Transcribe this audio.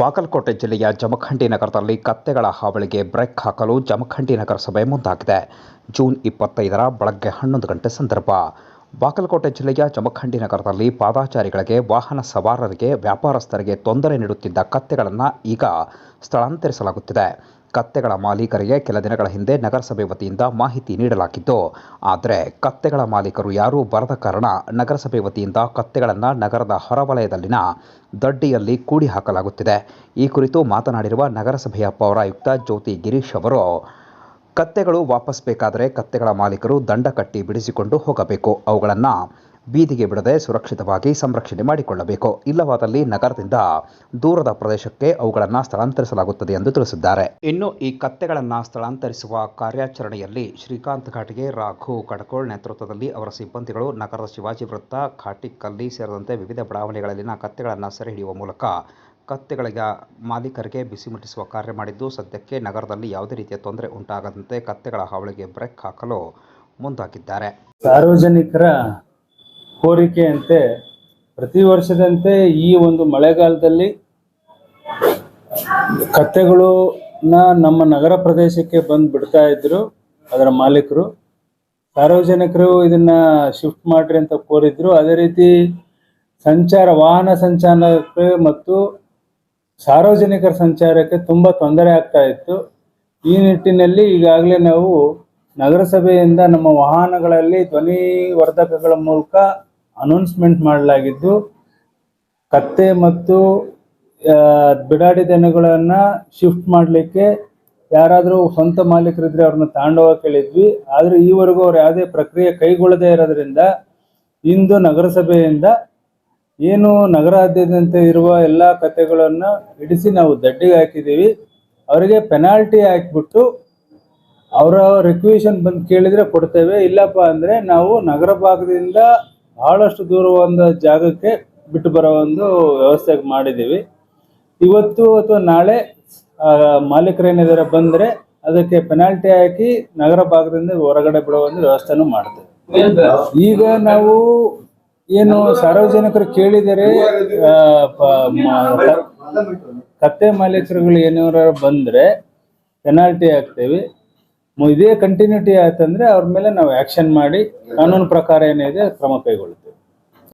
ಬಾಗಲಕೋಟೆ ಜಿಲ್ಲೆಯ ಜಮಖಂಡಿ ನಗರದಲ್ಲಿ ಕತ್ತೆಗಳ ಹಾವಳಿಗೆ ಬ್ರೇಕ್ ಹಾಕಲು ಜಮಖಂಡಿ ನಗರಸಭೆ ಮುಂದಾಗಿದೆ. ಜೂನ್ ಇಪ್ಪತ್ತೈದರ ಬೆಳಗ್ಗೆ ಹನ್ನೊಂದು ಗಂಟೆ ಸಂದರ್ಭ. ಬಾಗಲಕೋಟೆ ಜಿಲ್ಲೆಯ ಜಮಖಂಡಿ ನಗರದಲ್ಲಿ ಪಾದಾಚಾರಿಗಳಿಗೆ ವಾಹನ ಸವಾರರಿಗೆ ವ್ಯಾಪಾರಸ್ಥರಿಗೆ ತೊಂದರೆ ನೀಡುತ್ತಿದ್ದ ಕತ್ತೆಗಳನ್ನು ಈಗ ಸ್ಥಳಾಂತರಿಸಲಾಗುತ್ತಿದೆ. ಕತ್ತೆಗಳ ಮಾಲೀಕರಿಗೆ ಕೆಲ ದಿನಗಳ ಹಿಂದೆ ನಗರಸಭೆ ವತಿಯಿಂದ ಮಾಹಿತಿ ನೀಡಲಾಗಿತ್ತು. ಆದರೆ ಕತ್ತೆಗಳ ಮಾಲೀಕರು ಯಾರೂ ಬರದ ಕಾರಣ ನಗರಸಭೆ ವತಿಯಿಂದ ಕತ್ತೆಗಳನ್ನು ನಗರದ ಹೊರವಲಯದಲ್ಲಿನ ದಡ್ಡಿಯಲ್ಲಿ ಕೂಡಿ ಹಾಕಲಾಗುತ್ತಿದೆ ಈ ಕುರಿತು ಮಾತನಾಡಿರುವ ನಗರಸಭೆಯ ಪೌರಾಯುಕ್ತ ಜ್ಯೋತಿ ಗಿರೀಶ್ ಅವರು, ಕತ್ತೆಗಳು ವಾಪಸ್ ಬೇಕಾದರೆ ಕತ್ತೆಗಳ ಮಾಲೀಕರು ದಂಡ ಕಟ್ಟಿ ಬಿಡಿಸಿಕೊಂಡು ಹೋಗಬೇಕು. ಅವುಗಳನ್ನು ಬೀದಿಗೆ ಬಿಡದೆ ಸುರಕ್ಷಿತವಾಗಿ ಸಂರಕ್ಷಣೆ ಮಾಡಿಕೊಳ್ಳಬೇಕು. ಇಲ್ಲವಾದಲ್ಲಿ ನಗರದಿಂದ ದೂರದ ಪ್ರದೇಶಕ್ಕೆ ಅವುಗಳನ್ನು ಸ್ಥಳಾಂತರಿಸಲಾಗುತ್ತದೆ ಎಂದು ತಿಳಿಸಿದ್ದಾರೆ. ಇನ್ನು ಈ ಕತ್ತೆಗಳನ್ನು ಸ್ಥಳಾಂತರಿಸುವ ಕಾರ್ಯಾಚರಣೆಯಲ್ಲಿ ಶ್ರೀಕಾಂತ್ ಘಾಟಿಗೆ ರಾಘು ಕಡಕೋಳ್ ನೇತೃತ್ವದಲ್ಲಿ ಅವರ ಸಿಬ್ಬಂದಿಗಳು, ನಗರದ ಶಿವಾಜಿ ವೃತ್ತ ಘಾಟಿಕಲ್ಲಿ ಸೇರಿದಂತೆ ವಿವಿಧ ಬಡಾವಣೆಗಳಲ್ಲಿನ ಕತ್ತೆಗಳನ್ನು ಸೆರೆ ಹಿಡಿಯುವ ಮೂಲಕ ಕತ್ತೆಗಳಿಗೆ ಮಾಲೀಕರಿಗೆ ಬಿಸಿ ಮುಟ್ಟಿಸುವ ಕಾರ್ಯ ಮಾಡಿದ್ದು, ಸದ್ಯಕ್ಕೆ ನಗರದಲ್ಲಿ ಯಾವುದೇ ರೀತಿಯ ತೊಂದರೆ ಉಂಟಾಗದಂತೆ ಕತ್ತೆಗಳ ಹಾವಳಿಗೆ ಬ್ರೇಕ್ ಹಾಕಲು ಮುಂದಾಗಿದ್ದಾರೆ. ಸಾರ್ವಜನಿಕರ ಕೋರಿಕೆಯಂತೆ ಪ್ರತಿ ವರ್ಷದಂತೆ ಈ ಒಂದು ಮಳೆಗಾಲದಲ್ಲಿ ಕತ್ತೆಗಳು ನಮ್ಮ ನಗರ ಪ್ರದೇಶಕ್ಕೆ ಬಂದು ಬಿಡ್ತಾ ಇದ್ರು ಅದರ ಮಾಲೀಕರು. ಸಾರ್ವಜನಿಕರು ಇದನ್ನ ಶಿಫ್ಟ್ ಮಾಡ್ರಿ ಅಂತ ಕೋರಿದ್ರು. ಅದೇ ರೀತಿ ಸಂಚಾರ, ವಾಹನ ಸಂಚಾರಕ್ಕೆ ಮತ್ತು ಸಾರ್ವಜನಿಕರ ಸಂಚಾರಕ್ಕೆ ತುಂಬ ತೊಂದರೆ ಆಗ್ತಾ ಇತ್ತು. ಈ ನಿಟ್ಟಿನಲ್ಲಿ ಈಗಾಗಲೇ ನಾವು ನಗರಸಭೆಯಿಂದ ನಮ್ಮ ವಾಹನಗಳಲ್ಲಿ ಧ್ವನಿ ವರ್ಧಕಗಳ ಮೂಲಕ ಅನೌನ್ಸ್ಮೆಂಟ್ ಮಾಡಲಾಗಿದ್ದು, ಕತ್ತೆ ಮತ್ತು ಬಿಡಾಡಿ ದನಗಳನ್ನ ಶಿಫ್ಟ್ ಮಾಡಲಿಕ್ಕೆ ಯಾರಾದರೂ ಸ್ವಂತ ಮಾಲೀಕರಿದ್ರೆ ಅವ್ರನ್ನ ತಾಂಡವ ಕೇಳಿದ್ವಿ. ಆದರೆ ಈವರೆಗೂ ಅವ್ರು ಯಾವುದೇ ಪ್ರಕ್ರಿಯೆ ಕೈಗೊಳ್ಳದೇ ಇರೋದ್ರಿಂದ ಇಂದು ನಗರಸಭೆಯಿಂದ ಏನು ನಗರಾದ್ಯಂತ ಇರುವ ಎಲ್ಲ ಕತೆಗಳನ್ನು ಹಿಡಿಸಿ ನಾವು ದಡ್ಡಿಗೆ ಹಾಕಿದ್ದೀವಿ. ಅವರಿಗೆ ಪೆನಾಲ್ಟಿ ಹಾಕ್ಬಿಟ್ಟು ಅವರ ರಿಕ್ವೇಷನ್ ಬಂದು ಕೇಳಿದ್ರೆ ಕೊಡ್ತೇವೆ. ಇಲ್ಲಪ್ಪ ಅಂದ್ರೆ ನಾವು ನಗರ ಭಾಗದಿಂದ ಬಹಳಷ್ಟು ದೂರ ಒಂದು ಜಾಗಕ್ಕೆ ಬಿಟ್ಟು ಬರೋ ಒಂದು ವ್ಯವಸ್ಥೆ ಮಾಡಿದ್ದೀವಿ. ಇವತ್ತು ಅಥವಾ ನಾಳೆ ಮಾಲೀಕರೇನಿದ್ದಾರೆ ಬಂದರೆ ಅದಕ್ಕೆ ಪೆನಾಲ್ಟಿ ಹಾಕಿ ನಗರ ಭಾಗದಿಂದ ಹೊರಗಡೆ ಬಿಡೋ ಒಂದು ವ್ಯವಸ್ಥೆನು ಮಾಡ್ತೇವೆ. ಈಗ ನಾವು ಏನು ಸಾರ್ವಜನಿಕರು ಕೇಳಿದರೆ ಕತ್ತೆ ಮಾಲೀಕರುಗಳು ಏನಾರು ಬಂದರೆ ಪೆನಾಲ್ಟಿ ಹಾಕ್ತೇವೆ. ಇದೇ ಕಂಟಿನ್ಯೂಟಿ ಆಯ್ತಂದ್ರೆ ಅವ್ರ ಮೇಲೆ ನಾವು ಆಕ್ಷನ್ ಮಾಡಿ ಕಾನೂನು ಪ್ರಕಾರ ಏನಿದೆ ಕ್ರಮ ಕೈಗೊಳ್ಳುತ್ತೇವೆ.